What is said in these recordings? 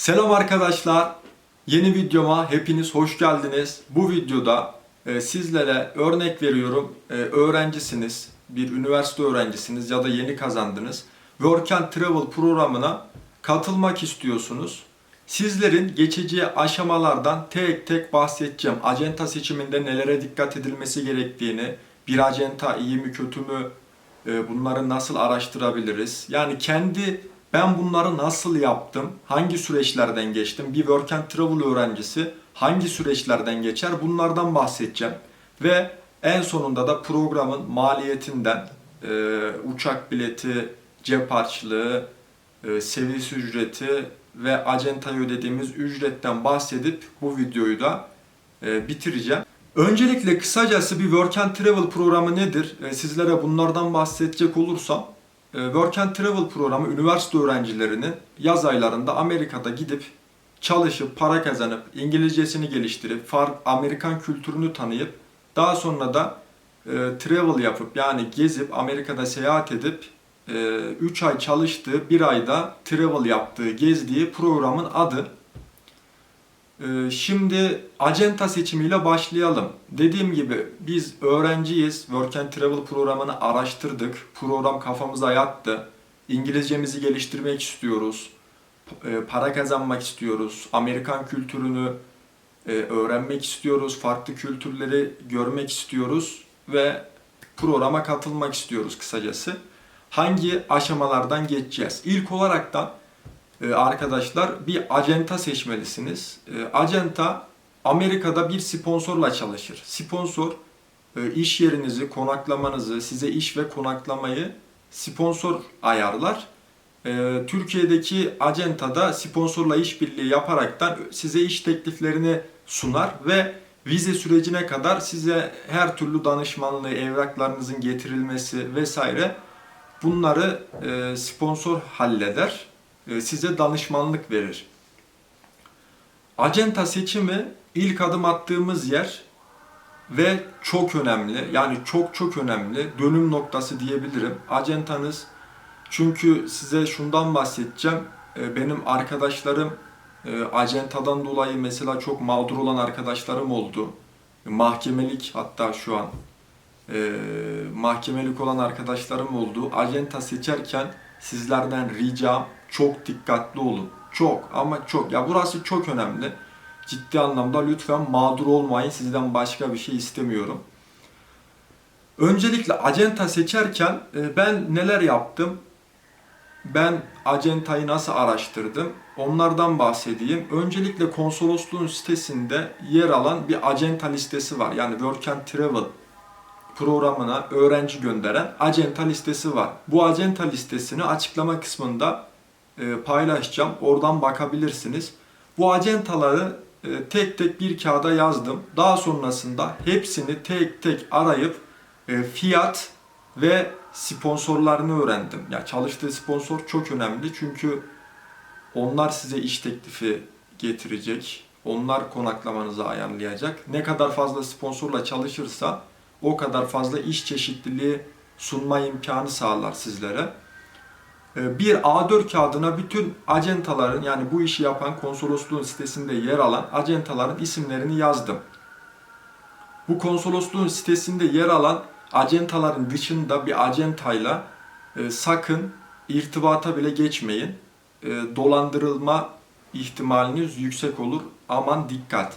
Selam arkadaşlar. Yeni videoma hepiniz hoş geldiniz. Bu videoda e, sizlere örnek veriyorum. E, öğrencisiniz, bir üniversite öğrencisiniz ya da yeni kazandınız. Work and Travel programına katılmak istiyorsunuz. Sizlerin geçeceği aşamalardan tek tek bahsedeceğim. Acenta seçiminde nelere dikkat edilmesi gerektiğini, bir acenta iyi mi kötü mü, e, bunları nasıl araştırabiliriz? Yani kendi ben bunları nasıl yaptım, hangi süreçlerden geçtim, bir work and travel öğrencisi hangi süreçlerden geçer bunlardan bahsedeceğim. Ve en sonunda da programın maliyetinden, e, uçak bileti, cep harçlığı, e, servis ücreti ve acentaya ödediğimiz ücretten bahsedip bu videoyu da e, bitireceğim. Öncelikle kısacası bir Work and Travel programı nedir? E, sizlere bunlardan bahsedecek olursam, Work and Travel programı üniversite öğrencilerinin yaz aylarında Amerika'da gidip çalışıp para kazanıp İngilizcesini geliştirip far Amerikan kültürünü tanıyıp daha sonra da e, travel yapıp yani gezip Amerika'da seyahat edip 3 ay çalıştığı, 1 ayda travel yaptığı, gezdiği programın adı. Ee, Şimdi acenta seçimiyle başlayalım. Dediğim gibi biz öğrenciyiz. Work and Travel programını araştırdık. Program kafamıza yattı. İngilizcemizi geliştirmek istiyoruz. E, Para kazanmak istiyoruz. Amerikan kültürünü e, öğrenmek istiyoruz. Farklı kültürleri görmek istiyoruz ve programa katılmak istiyoruz kısacası. Hangi aşamalardan geçeceğiz? İlk olaraktan arkadaşlar bir acenta seçmelisiniz. Ee, Acenta Amerika'da bir sponsorla çalışır. Sponsor e, iş yerinizi, konaklamanızı, size iş ve konaklamayı sponsor ayarlar. Ee, Türkiye'deki acentada sponsorla işbirliği yaparaktan size iş tekliflerini sunar ve vize sürecine kadar size her türlü danışmanlığı, evraklarınızın getirilmesi vesaire bunları e, sponsor halleder size danışmanlık verir. Acenta seçimi ilk adım attığımız yer ve çok önemli. Yani çok çok önemli. Dönüm noktası diyebilirim. Acentanız çünkü size şundan bahsedeceğim. E, Benim arkadaşlarım e, acentadan dolayı mesela çok mağdur olan arkadaşlarım oldu. Mahkemelik hatta şu an e, mahkemelik olan arkadaşlarım oldu. Acenta seçerken sizlerden ricam çok dikkatli olun. Çok ama çok. Ya burası çok önemli. Ciddi anlamda lütfen mağdur olmayın. Sizden başka bir şey istemiyorum. Öncelikle acenta seçerken e, ben neler yaptım? Ben acentayı nasıl araştırdım? Onlardan bahsedeyim. Öncelikle konsolosluğun sitesinde yer alan bir acenta listesi var. Yani Work and Travel programına öğrenci gönderen acenta listesi var. Bu acenta listesini açıklama kısmında paylaşacağım. Oradan bakabilirsiniz. Bu acentaları e, tek tek bir kağıda yazdım. Daha sonrasında hepsini tek tek arayıp e, fiyat ve sponsorlarını öğrendim. Ya çalıştığı sponsor çok önemli çünkü onlar size iş teklifi getirecek. Onlar konaklamanızı ayarlayacak. Ne kadar fazla sponsorla çalışırsa o kadar fazla iş çeşitliliği sunma imkanı sağlar sizlere. Ee, Bir A4 kağıdına bütün acentaların yani bu işi yapan konsolosluğun sitesinde yer alan acentaların isimlerini yazdım. Bu konsolosluğun sitesinde yer alan acentaların dışında bir acentayla e, sakın irtibata bile geçmeyin. E, dolandırılma ihtimaliniz yüksek olur. Aman dikkat.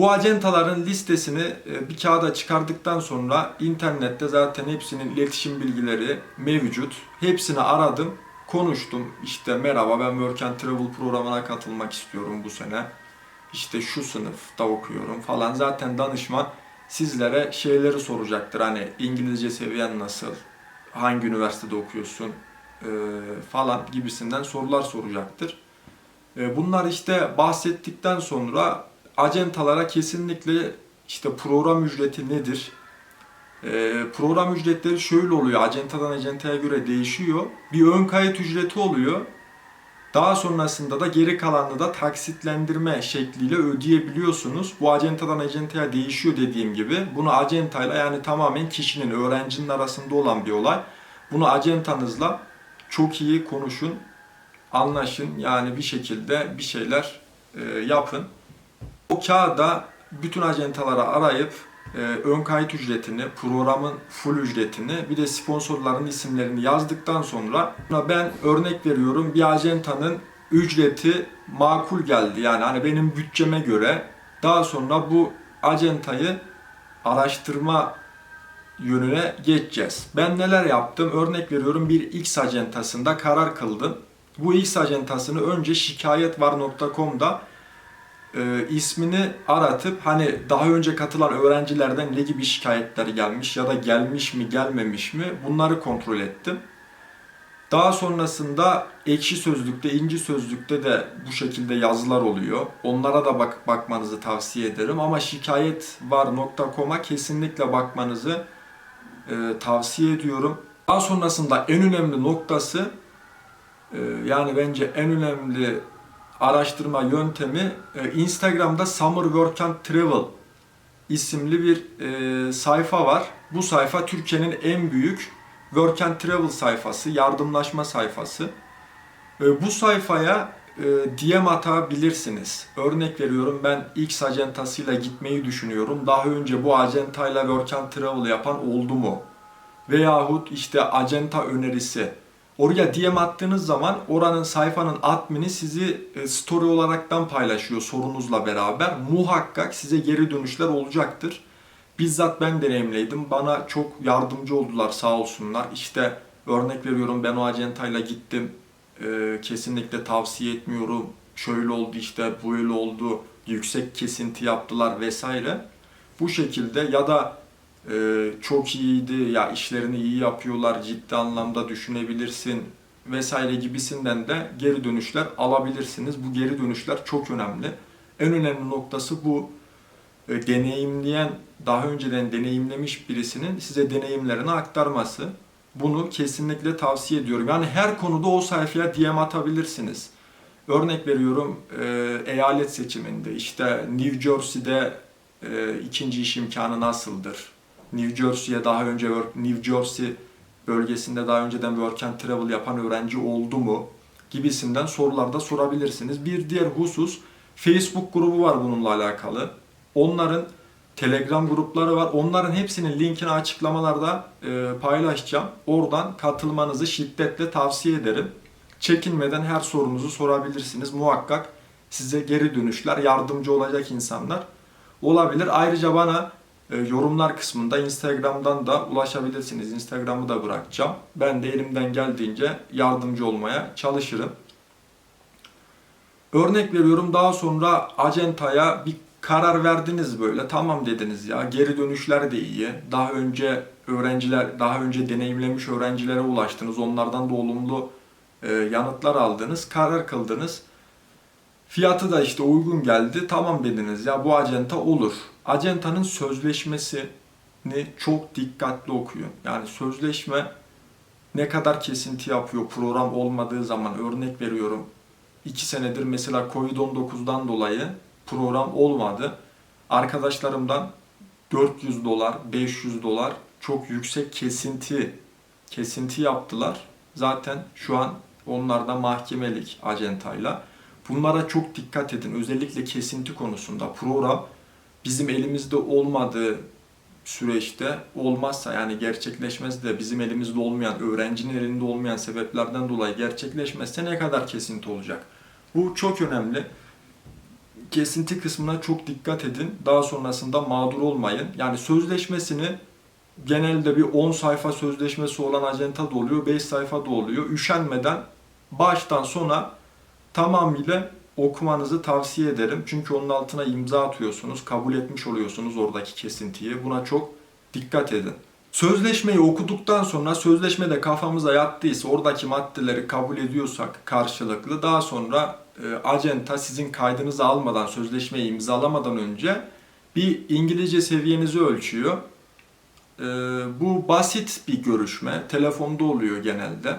Bu acentaların listesini e, bir kağıda çıkardıktan sonra internette zaten hepsinin iletişim bilgileri mevcut. Hepsini aradım, konuştum. İşte merhaba ben Work and Travel programına katılmak istiyorum bu sene. İşte şu sınıfta okuyorum falan. Zaten danışman sizlere şeyleri soracaktır. Hani İngilizce seviyen nasıl, hangi üniversitede okuyorsun e, falan gibisinden sorular soracaktır. E, Bunlar işte bahsettikten sonra acentalara kesinlikle işte program ücreti nedir? Ee, program ücretleri şöyle oluyor. Acentadan acentaya göre değişiyor. Bir ön kayıt ücreti oluyor. Daha sonrasında da geri kalanını da taksitlendirme şekliyle ödeyebiliyorsunuz. Bu acentadan acentaya değişiyor dediğim gibi. Bunu acentayla yani tamamen kişinin, öğrencinin arasında olan bir olay. Bunu acentanızla çok iyi konuşun. anlaşın yani bir şekilde bir şeyler e, yapın. O kağıda bütün acentaları arayıp e, ön kayıt ücretini, programın full ücretini bir de sponsorların isimlerini yazdıktan sonra ben örnek veriyorum bir acentanın ücreti makul geldi. Yani hani benim bütçeme göre daha sonra bu acentayı araştırma yönüne geçeceğiz. Ben neler yaptım? Örnek veriyorum bir X acentasında karar kıldım. Bu X acentasını önce şikayetvar.com'da e, ismini aratıp hani daha önce katılan öğrencilerden ne gibi şikayetler gelmiş ya da gelmiş mi gelmemiş mi bunları kontrol ettim. Daha sonrasında ekşi sözlükte, inci sözlükte de bu şekilde yazılar oluyor. Onlara da bak bakmanızı tavsiye ederim ama şikayetvar.com'a kesinlikle bakmanızı e, tavsiye ediyorum. Daha sonrasında en önemli noktası e, yani bence en önemli araştırma yöntemi e, Instagram'da Summer Work and Travel isimli bir e, sayfa var. Bu sayfa Türkiye'nin en büyük Work and Travel sayfası, yardımlaşma sayfası. E, bu sayfaya e, DM atabilirsiniz. Örnek veriyorum ben X acentasıyla gitmeyi düşünüyorum. Daha önce bu acentayla Work and Travel yapan oldu mu? Veyahut işte acenta önerisi. Oraya DM attığınız zaman oranın sayfanın admini sizi e, story olaraktan paylaşıyor sorunuzla beraber. Muhakkak size geri dönüşler olacaktır. Bizzat ben deneyimleydim. Bana çok yardımcı oldular sağ olsunlar. İşte örnek veriyorum ben o acentayla gittim. Ee, kesinlikle tavsiye etmiyorum. Şöyle oldu işte böyle oldu. Yüksek kesinti yaptılar vesaire. Bu şekilde ya da e, çok iyiydi ya işlerini iyi yapıyorlar ciddi anlamda düşünebilirsin vesaire gibisinden de geri dönüşler alabilirsiniz. Bu geri dönüşler çok önemli. En önemli noktası bu e, deneyimleyen, daha önceden deneyimlemiş birisinin size deneyimlerini aktarması. Bunu kesinlikle tavsiye ediyorum. Yani her konuda o sayfaya DM atabilirsiniz. Örnek veriyorum e, eyalet seçiminde işte New Jersey'de e, ikinci iş imkanı nasıldır? New Jersey'ye daha önce New Jersey bölgesinde daha önceden work and travel yapan öğrenci oldu mu? gibisinden sorularda sorabilirsiniz. Bir diğer husus Facebook grubu var bununla alakalı. Onların Telegram grupları var. Onların hepsinin linkini açıklamalarda e, paylaşacağım. Oradan katılmanızı şiddetle tavsiye ederim. Çekinmeden her sorunuzu sorabilirsiniz. Muhakkak size geri dönüşler, yardımcı olacak insanlar olabilir. Ayrıca bana yorumlar kısmında Instagram'dan da ulaşabilirsiniz. Instagram'ı da bırakacağım. Ben de elimden geldiğince yardımcı olmaya çalışırım. Örnek veriyorum daha sonra acentaya bir karar verdiniz böyle. Tamam dediniz ya. Geri dönüşler de iyi. Daha önce öğrenciler, daha önce deneyimlemiş öğrencilere ulaştınız. Onlardan da olumlu e, yanıtlar aldınız. Karar kıldınız. Fiyatı da işte uygun geldi. Tamam dediniz ya bu acenta olur. Acentanın sözleşmesini çok dikkatli okuyun. Yani sözleşme ne kadar kesinti yapıyor program olmadığı zaman örnek veriyorum. 2 senedir mesela Covid-19'dan dolayı program olmadı. Arkadaşlarımdan 400 dolar, 500 dolar çok yüksek kesinti kesinti yaptılar. Zaten şu an onlar da mahkemelik acentayla. Bunlara çok dikkat edin. Özellikle kesinti konusunda program bizim elimizde olmadığı süreçte olmazsa yani gerçekleşmez de bizim elimizde olmayan, öğrencinin elinde olmayan sebeplerden dolayı gerçekleşmezse ne kadar kesinti olacak? Bu çok önemli kesinti kısmına çok dikkat edin. Daha sonrasında mağdur olmayın. Yani sözleşmesini genelde bir 10 sayfa sözleşmesi olan acenta da oluyor, 5 sayfa da oluyor. Üşenmeden baştan sona tamamıyla okumanızı tavsiye ederim. Çünkü onun altına imza atıyorsunuz, kabul etmiş oluyorsunuz oradaki kesintiyi. Buna çok dikkat edin. Sözleşmeyi okuduktan sonra sözleşmede kafamıza yattıysa oradaki maddeleri kabul ediyorsak karşılıklı daha sonra e, acenta sizin kaydınızı almadan sözleşmeyi imzalamadan önce bir İngilizce seviyenizi ölçüyor. E, bu basit bir görüşme. Telefonda oluyor genelde.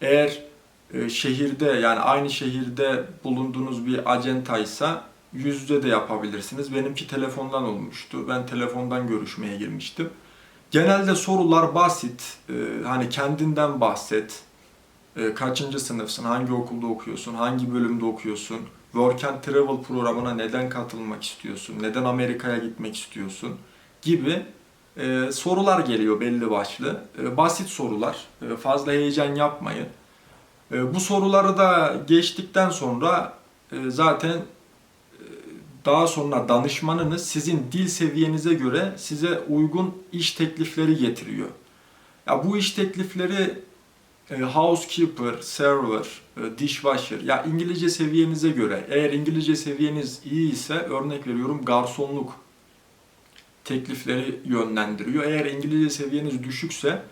Eğer şehirde yani aynı şehirde bulunduğunuz bir acentaysa yüzde de yapabilirsiniz. Benimki telefondan olmuştu. Ben telefondan görüşmeye girmiştim. Genelde sorular basit. Ee, hani kendinden bahset. e, kaçıncı sınıfsın, hangi okulda okuyorsun, hangi bölümde okuyorsun, Work and Travel programına neden katılmak istiyorsun, neden Amerika'ya gitmek istiyorsun gibi e, sorular geliyor belli başlı. E, basit sorular, e, fazla heyecan yapmayın. E, bu soruları da geçtikten sonra e, zaten e, daha sonra danışmanınız sizin dil seviyenize göre size uygun iş teklifleri getiriyor. Ya bu iş teklifleri e, housekeeper, server, dishwasher ya İngilizce seviyenize göre eğer İngilizce seviyeniz iyi ise örnek veriyorum garsonluk teklifleri yönlendiriyor. Eğer İngilizce seviyeniz düşükse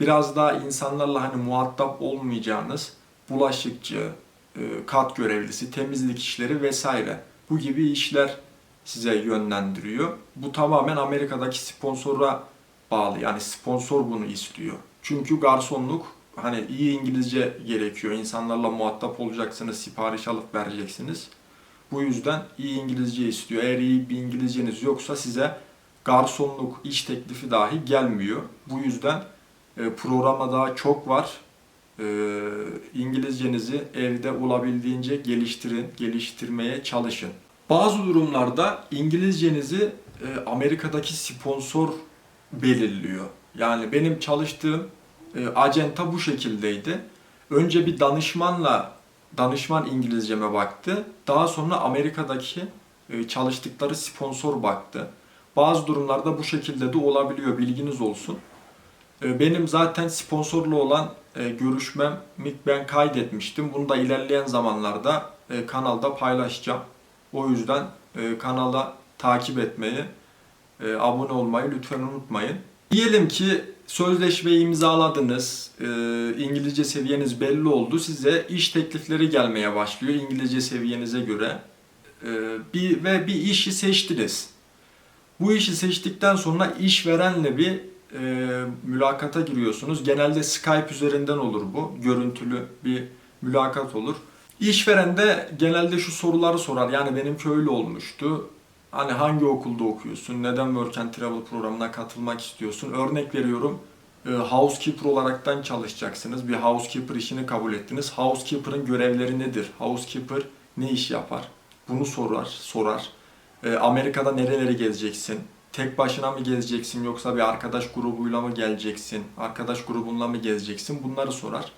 biraz daha insanlarla hani muhatap olmayacağınız bulaşıkçı, e, kat görevlisi, temizlik işleri vesaire bu gibi işler size yönlendiriyor. Bu tamamen Amerika'daki sponsora bağlı. Yani sponsor bunu istiyor. Çünkü garsonluk hani iyi İngilizce gerekiyor. İnsanlarla muhatap olacaksınız, sipariş alıp vereceksiniz. Bu yüzden iyi İngilizce istiyor. Eğer iyi bir İngilizceniz yoksa size garsonluk iş teklifi dahi gelmiyor. Bu yüzden e, programa daha çok var. E, İngilizcenizi evde olabildiğince geliştirin, geliştirmeye çalışın. Bazı durumlarda İngilizcenizi e, Amerika'daki sponsor belirliyor. Yani benim çalıştığım e, acenta bu şekildeydi. Önce bir danışmanla danışman İngilizceme baktı. Daha sonra Amerika'daki e, çalıştıkları sponsor baktı. Bazı durumlarda bu şekilde de olabiliyor. Bilginiz olsun. E, Benim zaten sponsorlu olan e, görüşmemi ben kaydetmiştim. Bunu da ilerleyen zamanlarda e, kanalda paylaşacağım. O yüzden e, kanala takip etmeyi, abone olmayı lütfen unutmayın. Diyelim ki sözleşmeyi imzaladınız, İngilizce seviyeniz belli oldu. Size iş teklifleri gelmeye başlıyor İngilizce seviyenize göre. Bir ve bir işi seçtiniz. Bu işi seçtikten sonra işverenle bir e, mülakata giriyorsunuz. Genelde Skype üzerinden olur bu. Görüntülü bir mülakat olur. İşveren de genelde şu soruları sorar. Yani benim köylü olmuştu. Hani hangi okulda okuyorsun? Neden Work and Travel programına katılmak istiyorsun? Örnek veriyorum. e, Housekeeper olaraktan çalışacaksınız. Bir housekeeper işini kabul ettiniz. Housekeeper'ın görevleri nedir? Housekeeper ne iş yapar? Bunu sorar, sorar. E, Amerika'da nereleri gezeceksin? Tek başına mı gezeceksin yoksa bir arkadaş grubuyla mı geleceksin? Arkadaş grubunla mı gezeceksin? Bunları sorar.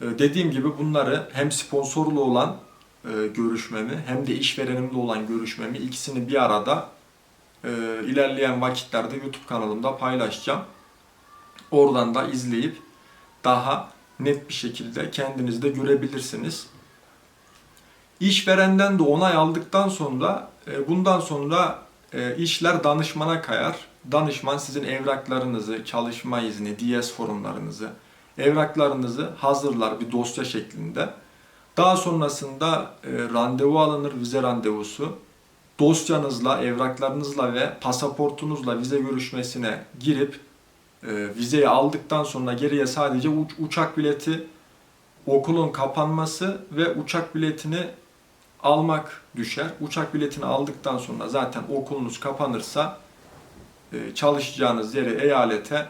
E, Dediğim gibi bunları hem sponsorlu olan e, görüşmemi hem de işverenimle olan görüşmemi ikisini bir arada e, ilerleyen vakitlerde YouTube kanalımda paylaşacağım. Oradan da izleyip daha net bir şekilde kendiniz de görebilirsiniz. İşverenden de onay aldıktan sonra e, bundan sonra e, işler danışmana kayar. Danışman sizin evraklarınızı, çalışma izni, DS formlarınızı, evraklarınızı hazırlar bir dosya şeklinde. Daha sonrasında e, randevu alınır, vize randevusu. Dosyanızla, evraklarınızla ve pasaportunuzla vize görüşmesine girip e, vizeyi aldıktan sonra geriye sadece uç- uçak bileti, okulun kapanması ve uçak biletini almak düşer. Uçak biletini aldıktan sonra zaten okulunuz kapanırsa e, çalışacağınız yere, eyalete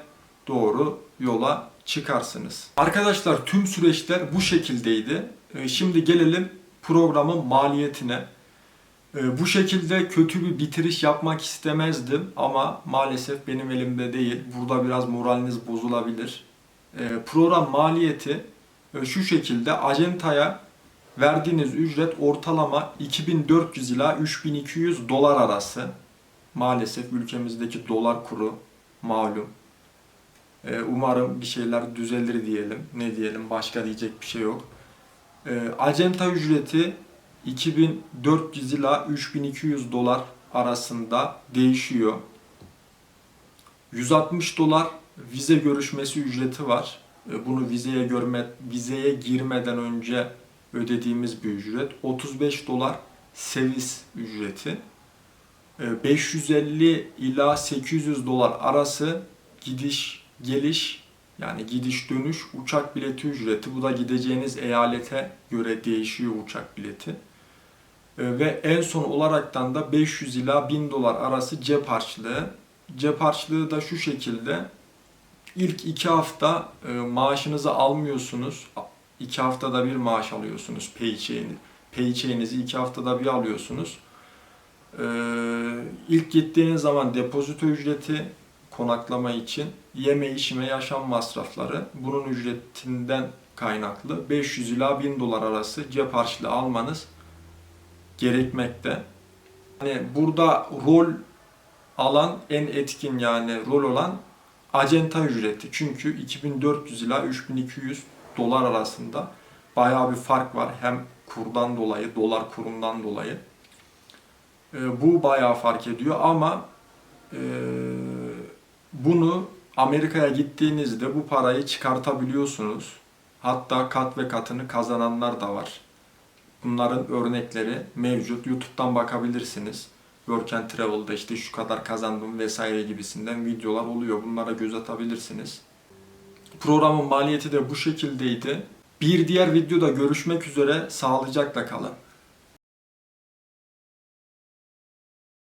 doğru yola çıkarsınız. Arkadaşlar tüm süreçler bu şekildeydi. E, Şimdi gelelim programın maliyetine. E, Bu şekilde kötü bir bitiriş yapmak istemezdim ama maalesef benim elimde değil. Burada biraz moraliniz bozulabilir. Program maliyeti şu şekilde acentaya verdiğiniz ücret ortalama 2400 ila 3200 dolar arası. Maalesef ülkemizdeki dolar kuru malum. Ee, umarım bir şeyler düzelir diyelim. Ne diyelim başka diyecek bir şey yok. Ee, acenta ücreti 2400 ila 3200 dolar arasında değişiyor. 160 dolar vize görüşmesi ücreti var. Ee, Bunu vizeye görme vizeye girmeden önce ödediğimiz bir ücret. 35 dolar servis ücreti. Ee, 550 ila 800 dolar arası gidiş geliş yani gidiş dönüş uçak bileti ücreti. Bu da gideceğiniz eyalete göre değişiyor uçak bileti. Ee, Ve en son olaraktan da 500 ila 1000 dolar arası cep harçlığı. Cep harçlığı da şu şekilde ilk iki hafta e, maaşınızı almıyorsunuz. İki haftada bir maaş alıyorsunuz paycheck'ini. Paycheck'inizi iki haftada bir alıyorsunuz. Ee, ilk gittiğiniz zaman depozito ücreti konaklama için yeme içme yaşam masrafları bunun ücretinden kaynaklı 500 ila 1000 dolar arası cep harçlığı almanız gerekmekte. Yani burada rol alan en etkin yani rol olan acenta ücreti. Çünkü 2400 ila 3200 dolar arasında bayağı bir fark var. Hem kurdan dolayı, dolar kurundan dolayı. E, bu bayağı fark ediyor ama e, bunu Amerika'ya gittiğinizde bu parayı çıkartabiliyorsunuz. Hatta kat ve katını kazananlar da var. Bunların örnekleri mevcut. YouTube'dan bakabilirsiniz. Work and Travel'da işte şu kadar kazandım vesaire gibisinden videolar oluyor. Bunlara göz atabilirsiniz. Programın maliyeti de bu şekildeydi. Bir diğer videoda görüşmek üzere. Sağlıcakla kalın.